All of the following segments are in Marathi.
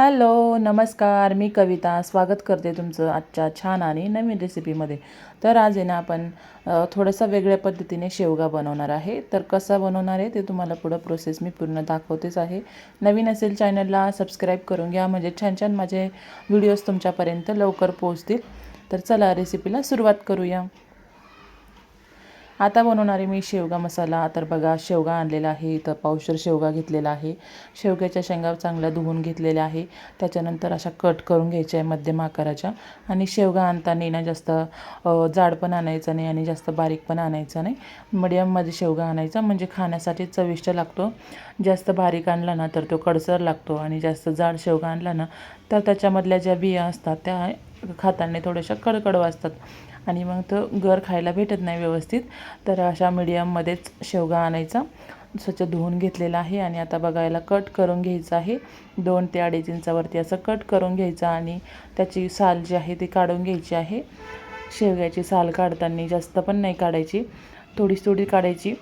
हॅलो नमस्कार. मी कविता. स्वागत करते तुमचं आजच्या छान आणि नवीन रेसिपीमध्ये तर आज आहे ना आपण थोडंसं वेगळ्या पद्धतीने शेवगा बनवणार आहे. तर कसा बनवणार आहे ते तुम्हाला पुढं प्रोसेस मी पूर्ण दाखवतेच आहे. नवीन असेल चॅनलला सबस्क्राईब करून घ्या. म्हणजे छान छान माझे व्हिडिओज तुमच्यापर्यंत लवकर पोहोचतील. तर चला रेसिपीला सुरुवात करूया. आता बनवणारे मी शेवगा मसाला तर बघा शेवगा आणलेला आहे इथं पावशर शेवगा घेतलेला आहे. शेवग्याच्या शेंगा चांगल्या धुवून घेतलेल्या आहे. त्याच्यानंतर अशा कट करून घ्यायच्या आहे मध्यम आकाराच्या. आणि शेवगा आणताना ना जास्त जाड पण आणायचा नाही आणि जास्त बारीक पण आणायचा नाही. मिडियममध्ये शेवगा आणायचा म्हणजे खाण्यासाठी चविष्ट लागतो. जास्त बारीक आणला ना तर तो कडसर लागतो आणि जास्त जाड शेवगा आणला ना तर त्याच्यामधल्या ज्या बिया असतात त्या खाताना थोड्याशा कडकडवा असतात. आणि मग तो गर खायला भेटत नाही व्यवस्थित. तर अशा मिडियममध्येच शेवगा आणायचा. स्वच्छ धुवून घेतलेला आहे आणि आता बघायला कट करून घ्यायचं आहे. दोन ते अडीच इंचावरती असं कट करून घ्यायचं आणि त्याची साल जी आहे ती काढून घ्यायची आहे. शेवग्याची साल काढताना जास्त पण नाही काढायची. थोडी थोडी काढायची.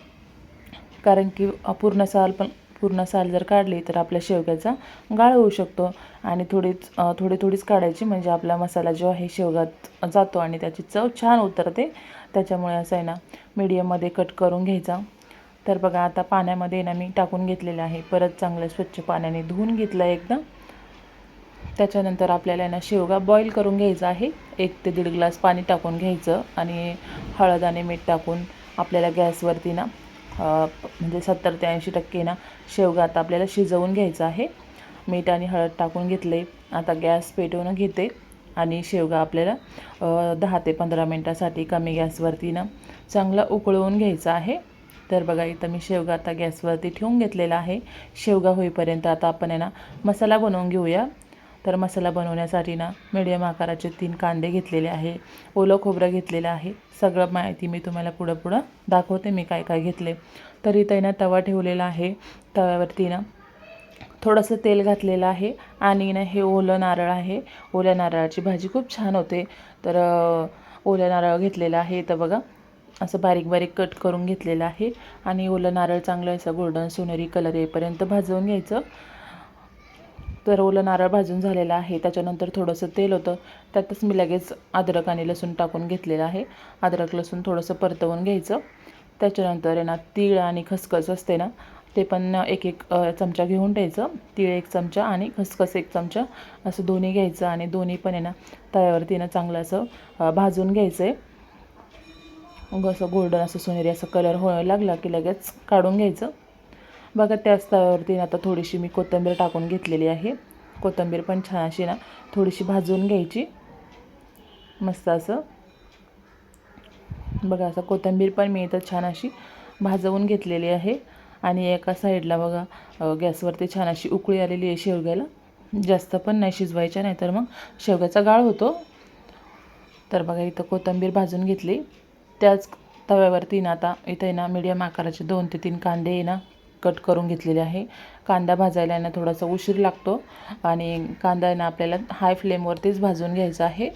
कारण की पूर्ण साल पण पूर्ण साल जर काढली तर आपल्या शेवग्याचा गाळ होऊ शकतो. आणि थोडीच थोडी थोडीच काढायची म्हणजे आपला मसाला जो आहे शेवगात जातो आणि त्याची चव छान उतरते. त्याच्यामुळे असं आहे ना मीडियममध्ये कट करून घ्यायचा. तर बघा आता पाण्यामध्ये ना मी टाकून घेतलेलं आहे. परत चांगलं स्वच्छ पाण्याने धुवून घेतलं एकदम त्याच्यानंतर आपल्याला आहे ना शेवगा बॉईल करून घ्यायचा आहे. एक ते दीड ग्लास पाणी टाकून घ्यायचं आणि हळद आणि मीठ टाकून आपल्याला गॅसवरती ना म्हणजे सत्तर ते ऐंशी टक्के ना शेवगा आता आपल्याला शिजवून घ्यायचं आहे. मीठ आणि हळद टाकून घेतले आता गॅस पेटवून घेते आणि शेवगा आपल्याला दहा ते पंधरा मिनटासाठी कमी गॅसवरती ना चांगला उकळवून घ्यायचा आहे. तर बघा इथं मी शेवगा आता गॅसवरती ठेवून घेतलेला आहे. शेवगा होईपर्यंत आता आपण आहे ना मसाला बनवून घेऊया. तर मसाला बनवण्यासाठी ना मिडियम आकाराचे तीन कांदे घेतलेले आहे. ओलं खोबरं घेतलेलं आहे. सगळं माहिती मी तुम्हाला पुढं पुढं दाखवते मी काय काय घेतले. तर इथे ना तवा ठेवलेला आहे. तव्यावरती ना थोडंसं तेल घातलेलं आहे आणि ना हे ओलं नारळ आहे. ओल्या नारळाची भाजी खूप छान होते. तर ओलं नारळ घेतलेलं आहे. तर बघा असं बारीक बारीक कट करून घेतलेलं आहे. आणि ओलं नारळ चांगलं असं गोल्डन सोनेरी कलर येईपर्यंत भाजवून घ्यायचं. तर ओलं नारळ भाजून झालेलं आहे. त्याच्यानंतर थोडंसं तेल होतं. त्यातच मी लगेच अद्रक आणि लसूण टाकून घेतलेलं आहे. अद्रक लसूण थोडंसं परतवून घ्यायचं. त्याच्यानंतर आहे ना तीळ आणि खसखस असते ना ते पण एक एक चमचा घेऊन द्यायचं. तीळ एक चमचा आणि खसखस एक चमचा असं दोन्ही घ्यायचं आणि दोन्ही पण आहे ना तव्यावरती ना चांगलं असं भाजून घ्यायचं आहे मग असं गोल्डन असं सोनेरी असं कलर होऊ लागला की लगेच काढून घ्यायचं. बघा त्याच तव्यावरती आता थोडीशी मी कोथिंबीर टाकून घेतलेली आहे. कोथिंबीर पण छान अशी ना थोडीशी भाजून घ्यायची. मस्त असं. बघा असं कोथिंबीर पण मी इथं छान अशी भाजवून घेतलेली आहे. आणि एका साईडला बघा गॅसवरती छान अशी उकळी आलेली आहे शेवग्याला. जास्त पण नाही शिजवायच्या नाही तर मग शेवग्याचा गाळ होतो. तर बघा इथं कोथिंबीर भाजून घेतली. त्याच तव्यावरती ना आता इथे ना मीडियम आकाराचे दोन ते तीन कांदे आहे ना कट करून घेतलेले आहे. कांदा भाजायला यांना ना थोडासा उशीर लागतो आणि कांदा आहे ना आपल्याला हाय फ्लेमवरतीच भाजून घ्यायचा आहे.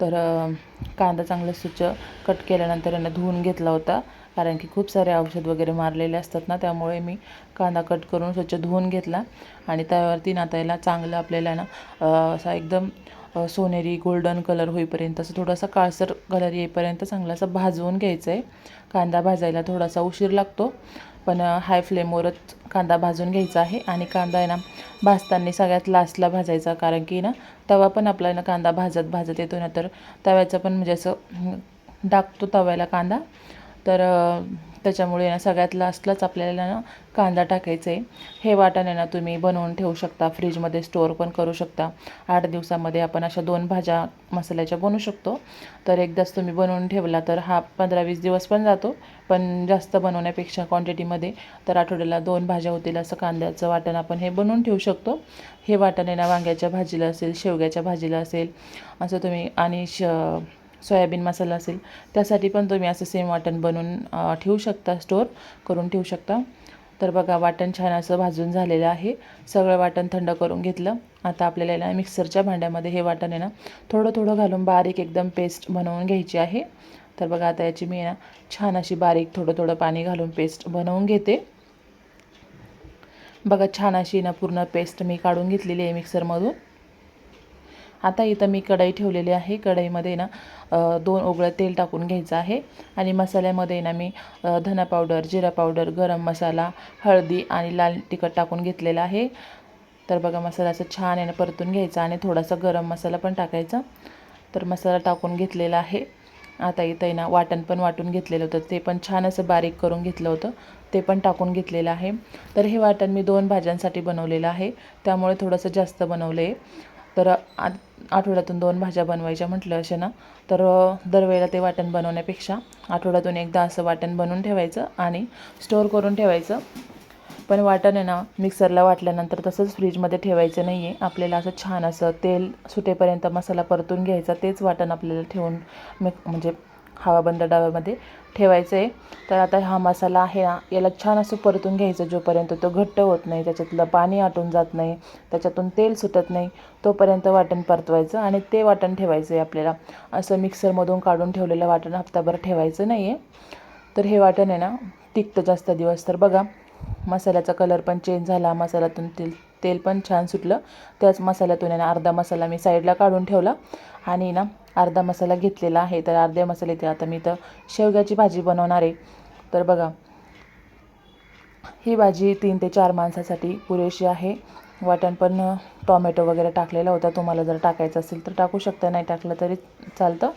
तर कांदा चांगला स्वच्छ कट केल्यानंतर यांना धुवून घेतला होता. कारण की खूप सारे औषध वगैरे मारलेले असतात ना त्यामुळे मी कांदा कट करून स्वच्छ धुवून घेतला. आणि त्यावरती ना याला चांगलं आपल्याला ना असा एकदम सोनेरी गोल्डन कलर होईपर्यंत असं थोडासा काळसर कलर येईपर्यंत चांगला असं भाजवून घ्यायचं आहे कांदा भाजायला थोडासा उशीर लागतो. पण हाय फ्लेमवरच कांदा भाजून घ्यायचा आहे आणि कांदा आहे ना भाजताना सगळ्यात लास्टला भाजायचा. कारण की ना तवा पण आपला ना कांदा भाजत भाजत येतो ना तर तव्याचं पण म्हणजे असं डाकतो तव्याला कांदा. तर त्याच्यामुळे ना सगळ्यात लास्टलाच आपल्याला ना कांदा टाकायचा आहे हे वाटाणे ना तुम्ही बनवून ठेवू शकता फ्रीजमध्ये स्टोअर पण करू शकता. आठ दिवसामध्ये आपण अशा दोन भाज्या मसाल्याच्या बनवू शकतो. तर एकदाच तुम्ही बनवून ठेवला तर हा पंधरा वीस दिवस पण जातो पण जास्त बनवण्यापेक्षा क्वांटिटीमध्ये तर आठवड्याला दोन भाज्या होतील असं कांद्याचं वाटण आपण हे बनवून ठेवू शकतो. हे वाटाणे ना वांग्याच्या भाजीला असेल शेवग्याच्या भाजीला असेल असं तुम्ही आणि श सोयाबीन मसाला असेल त्यासाठी पण तुम्ही असं सेम वाटण बनवून ठेवू शकता स्टोअर करून ठेवू शकता. तर बघा वाटण छान असं भाजून झालेलं आहे. सगळं वाटण थंड करून घेतलं. आता आपल्याला ना मिक्सरच्या भांड्यामध्ये हे वाटण आहे ना थोडं थोडं घालून बारीक एकदम पेस्ट बनवून घ्यायची आहे. तर बघा आता याची मी ना छान अशी बारीक थोडं थोडं पाणी घालून पेस्ट बनवून घेते. बघा छान अशी ना पूर्ण पेस्ट मी काढून घेतलेली आहे मिक्सरमधून आता इथं मी कढई ठेवलेली आहे. कढईमध्ये ना दोन ओगळं तेल टाकून घ्यायचं आहे. आणि मसाल्यामध्ये ना मी धना पावडर जिरा पावडर गरम मसाला हळदी आणि लाल तिखट टाकून घेतलेलं आहे. तर बघा मसाला असं छान आहे ना परतून घ्यायचा आणि थोडासा गरम मसाला पण टाकायचा. तर मसाला टाकून घेतलेला आहे. आता इथं आहे ना वाटण पण वाटून घेतलेलं होतं. ते पण छान असं बारीक करून घेतलं होतं. ते पण टाकून घेतलेलं आहे. तर हे वाटण मी दोन भाज्यांसाठी बनवलेलं आहे. त्यामुळे थोडंसं जास्त बनवलं आहे तर आ आठवड्यातून दोन भाज्या बनवायच्या म्हटलं असे ना तर दरवेळेला ते वाटण बनवण्यापेक्षा आठवड्यातून एकदा असं वाटण बनवून ठेवायचं आणि स्टोअर करून ठेवायचं. पण वाटण आहे ना मिक्सरला वाटल्यानंतर तसंच फ्रीजमध्ये ठेवायचं नाही आहे आपल्याला असं छान असं तेल सुटेपर्यंत मसाला परतून घ्यायचा तेच वाटण आपल्याला ठेवून मिक म्हणजे हवाबंद डब्यामध्ये ठेवायचं आहे तर आता हा मसाला आहे ना याला छान असं परतून घ्यायचं जोपर्यंत तो घट्ट होत नाही त्याच्यातलं पाणी आटून जात नाही त्याच्यातून तेल सुटत नाही तोपर्यंत वाटण परतवायचं आणि ते वाटण ठेवायचं आहे आपल्याला. असं मिक्सरमधून काढून ठेवलेलं वाटण हप्ताभर ठेवायचं नाही आहे तर हे वाटण आहे ना टिकतं जास्त दिवस. तर बघा मसाल्याचा कलर पण चेंज झाला मसाल्यातून तेल तेल पण छान सुटलं. त्याच मसाल्यातून आहे ना अर्धा मसाला मी साईडला काढून ठेवला. आणि ना अर्धा मसाला घेतलेला आहे. तर अर्धे मसाले आता मी तर शेवग्याची भाजी बनवणार आहे. तर बघा ही भाजी तीन ते चार माणसासाठी पुरेशी आहे. वाटण पण टॉमॅटो वगैरे टाकलेला होता. तुम्हाला जर टाकायचं असेल तर टाकू शकता नाही टाकलं तरी चालतं.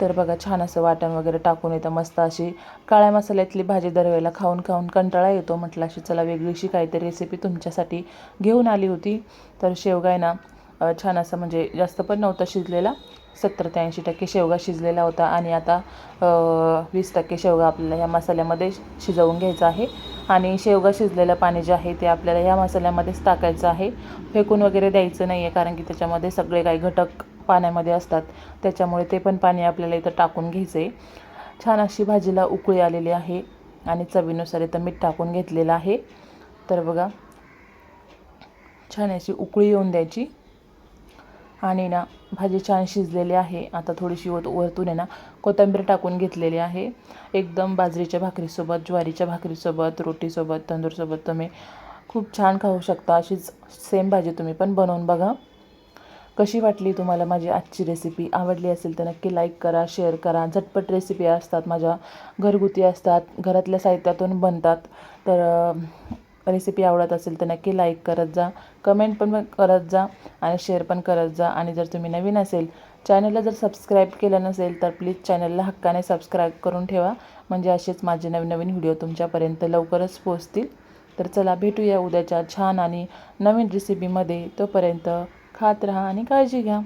तर बघा छान असं वाटण वगैरे टाकून येतं मस्त अशी काळ्या मसाल्यातली भाजी दरवेळेला खाऊन खाऊन कंटाळा येतो म्हटलं अशी चला वेगळीशी काहीतरी रेसिपी तुमच्यासाठी घेऊन आली होती. तर शेवगा आहे ना छान असं म्हणजे जास्त पण नव्हता शिजलेला. सत्तर ते ऐंशी टक्के शेवगा शिजलेला होता आणि आता वीस टक्के शेवगा आपल्याला ह्या मसाल्यामध्ये शिजवून घ्यायचा आहे. आणि शेवगा शिजलेलं पाणी जे आहे ते आपल्याला ह्या मसाल्यामध्येच टाकायचं आहे. फेकून वगैरे द्यायचं नाही आहे कारण की त्याच्यामध्ये सगळे काही घटक पाण्यामध्ये असतात. त्याच्यामुळे ते पण पाणी आपल्याला इथं टाकून घ्यायचं आहे छान अशी भाजीला उकळी आलेली आहे आणि चवीनुसार इथं मीठ टाकून घेतलेलं आहे. तर बघा छान अशी उकळी येऊन द्यायची. आणि ना भाजी छान शिजलेली आहे. आता थोडीशी वत वरतून आहे ना कोथिंबीर टाकून घेतलेली आहे. एकदम बाजरीच्या भाकरीसोबत ज्वारीच्या भाकरीसोबत रोटीसोबत तंदूरसोबत तुम्ही खूप छान खाऊ शकता. अशीच सेम भाजी तुम्ही पण बनवून बघा. कशी वाटली तुम्हाला माझी आजची रेसिपी आवडली असेल तर नक्की लाईक करा शेअर करा. झटपट रेसिपी असतात माझ्या घरगुती असतात. घरातल्या साहित्यातून बनतात. तर रेसिपी आवडत असेल तर नक्की लाईक करत जा कमेंट पण करत जा आणि शेअर पण करत जा. आणि जर तुम्ही नवीन असेल चॅनलला जर सबस्क्राईब केलं नसेल तर प्लीज चॅनलला हक्काने सबस्क्राईब करून ठेवा. म्हणजे असेच माझे नवीन नवीन व्हिडिओ तुमच्यापर्यंत लवकरच पोहोचतील. तर चला भेटूया उद्याच्या छान आणि नवीन रेसिपीमध्ये तोपर्यंत खात राहा आणि काळजी घ्या.